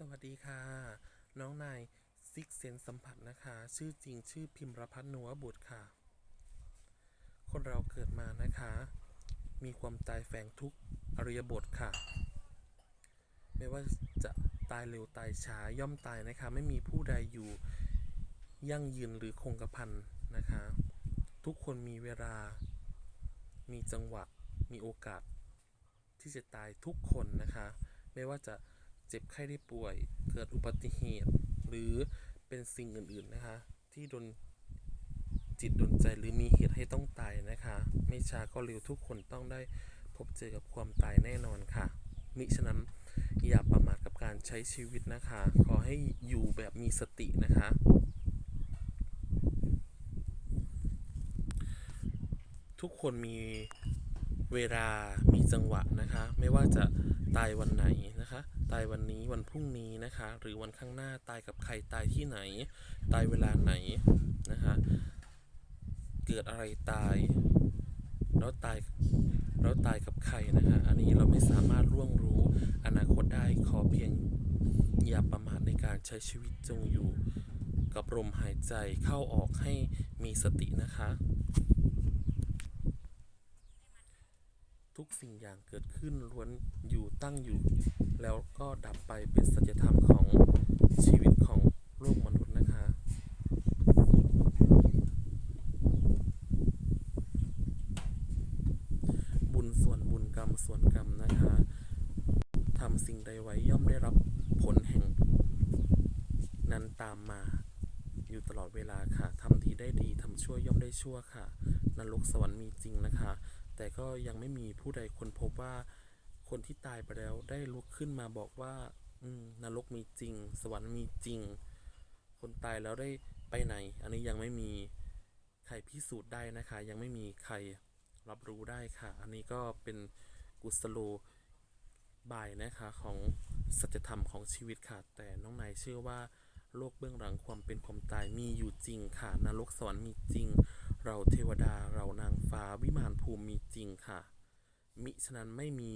สวัสดีค่ะ น้องนายซิกเซนสัมผัสนะคะ ชื่อจริงชื่อพิมรพัฒน์นัวบุตรค่ะ คนเราเกิดมานะคะ มีความตายแฝงทุกอริยบทค่ะ ไม่ว่าจะตายเร็วตายช้าย่อมตายนะคะ ไม่มีผู้ใดอยู่ยั่งยืนหรือคงกระพันนะคะ ทุกคนมีเวลา มีจังหวะ มีโอกาส ที่จะตายทุกคนนะคะ ไม่ว่าจะ จ็บไข้ได้ป่วย เกิดอุบัติเหตุ หรือเป็นสิ่งอื่นๆนะคะ ที่โดนจิตโดนใจหรือมีเหตุให้ต้องตายนะคะ ไม่ช้าก็เร็วทุกคนต้องได้พบเจอกับความตายแน่นอนค่ะ มิฉะนั้นอย่าประมาทกับการใช้ชีวิตนะคะ ขอให้อยู่แบบมีสตินะคะ ทุกคนมีเวลามีจังหวะนะคะ ไม่ว่าจะ ตายวันไหนนะคะ ตายวันนี้วันพรุ่งนี้นะคะ หรือวันข้างหน้าตายกับใครตายที่ไหน ตายเวลาไหนนะคะ เกิดอะไรตาย แล้วตายแล้วตายกับใครนะคะ อันนี้เราไม่สามารถร่วงรู้อนาคตได้ขอเพียงอย่าประมาทในการใช้ชีวิตจงอยู่ กับลมหายใจเข้าออกให้มีสตินะคะ ทุกสิ่งอย่างเกิดขึ้นล้วนอยู่ตั้งอยู่ แล้วก็ดับไปเป็นสัจธรรมของชีวิตของโลกมนุษย์นะคะ บุญส่วนบุญกรรมส่วนกรรมนะคะทำสิ่งใดไว้ย่อมได้รับผลแห่ง นั้นตามมาอยู่ตลอดเวลาค่ะทำดีได้ดีทำชั่วย่อมได้ชั่วค่ะนรกสวรรค์มีจริงนะคะ แต่ก็ยังไม่มีผู้ใดคนพบว่าคนที่ตายไปแล้วได้ลุกขึ้นมาบอกว่า อืมนรกมีจริง สวรรค์มีจริง คนตายแล้วได้ไปไหน อันนี้ยังไม่มีใครพิสูจน์ได้นะคะ ยังไม่มีใครรับรู้ได้ค่ะ อันนี้ก็เป็นกุศโลบายนะคะของสัจธรรมของชีวิตค่ะ แต่น้องนายเชื่อว่าโลกเบื้องหลังความเป็นความตายมีอยู่จริงค่ะนรกสวรรค์มีจริง เราเทวดาเรานางฟ้าวิมานภูมิมี จริงค่ะ มิฉะนั้นไม่มี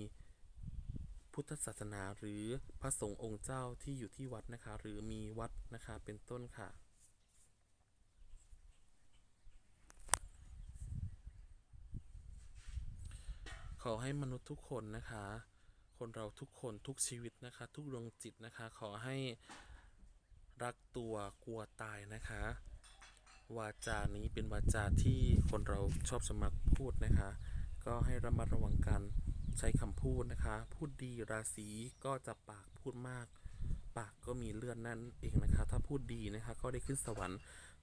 พุทธศาสนาหรือพระสงฆ์องค์เจ้าที่อยู่ที่วัดนะคะ หรือมีวัดนะคะเป็นต้นค่ะขอให้มนุษย์ทุกคนนะคะ คนเราทุกคนทุกชีวิตนะคะ ทุกดวงจิตนะคะ ขอให้รักตัวกลัวตายนะคะ วาจานี้เป็นวาจาที่คนเราชอบสมักพูดนะคะ ก็ให้ระมัดระวังการใช้คำพูดนะคะ พูดดีราศีก็จะปากพูดมาก ปากก็มีเลือดนั่นเองนะคะ ถ้าพูดดีนะคะ ก็ได้ขึ้นสวรรค์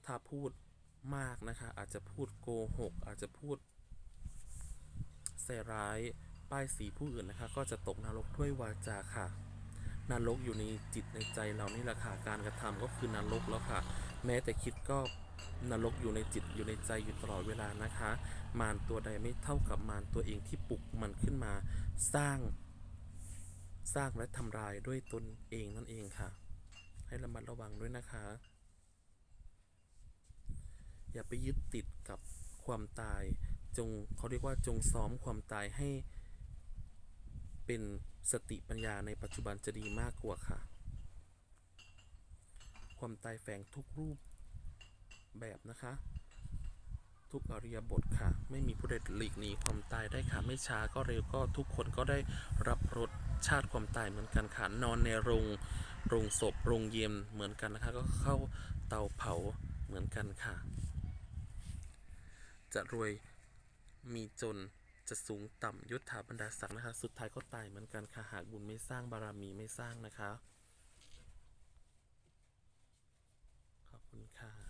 ถ้าพูดมากนะคะ อาจจะพูดโกหก อาจจะพูดใส่ร้ายป้ายสีผู้อื่นนะคะ ก็จะตกนรกด้วยวาจาค่ะนรกอยู่ในจิตในใจเรานี่แหละค่ะ การกระทำก็คือนรกแล้วค่ะ แม้แต่คิดก็ นรกอยู่ในจิตอยู่ในใจอยู่ตลอดเวลานะคะ มารตัวใดไม่เท่ากับมารตัวเองที่ปลุกมันขึ้นมาสร้าง สร้างและทำลายด้วยตนเองนั่นเองค่ะ ให้ระมัดระวังด้วยนะคะ อย่าไปยึดติดกับความตายจงเขาเรียกว่าจงซ้อมความตายให้เป็นสติปัญญาในปัจจุบันจะดีมากกว่าค่ะ ความตายแฝงทุกรูป แบบนะคะ ทุกอริยบทค่ะ ไม่มีผู้ใดหลีกหนีความตายได้ค่ะ ไม่ช้าก็เร็วก็ทุกคนก็ได้รับรสชาติความตายเหมือนกันค่ะ นอนในโรงโรงศพโรงเย็นเหมือนกันนะคะ ก็เข้าเตาเผาเหมือนกันค่ะ จะรวยมีจนจะสูงต่ำยศถาบรรดาศักดิ์นะคะ สุดท้ายก็ตายเหมือนกันค่ะ หากบุญไม่สร้างบารมีไม่สร้างนะคะ ขอบคุณค่ะ